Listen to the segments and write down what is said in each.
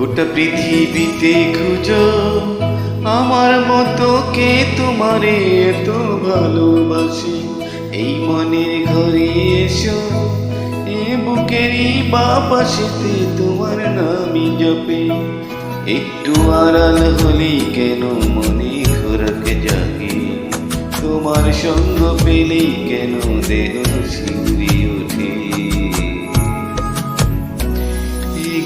গোটা পৃথিবীতে খুঁজো, আমার মতো কে তোমারে এত ভালোবাসে? এই মনের ঘরে এসো, এ বুকেরই বাপাশেতে তোমার নামই জপে। একটু আড়াল হলেই কেন মনে খোরাক জাগে? তোমার সঙ্গ পেলেই কেন দেহ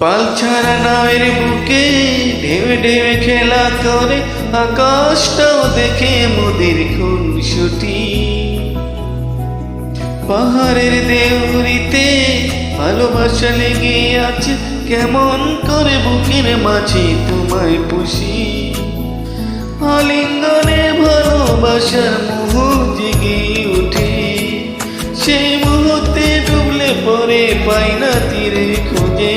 পাল ছাড়া নায়ের বুকে ঢেউ ঢেউ খেলা করে, আকাশটাও দেখে মোদের খুন ছুটি পাহাড়ের দেউরিতে ভালোবাসা লেগে আছে, কেমন করে বুকের মাঝে তোমায় পুষি। আলিঙ্গনে ভালোবাসার মোহ জেগে উঠে সেই মুহূর্তে ডুবলে পরে পাই না তীরে খুঁজে।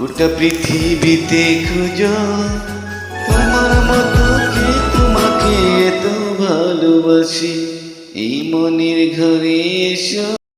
গোটা পৃথিবীতে খুঁজো। তোমার মতো কে তোমাকে এত ভালোবাসি? এই মনের ঘরে এসো।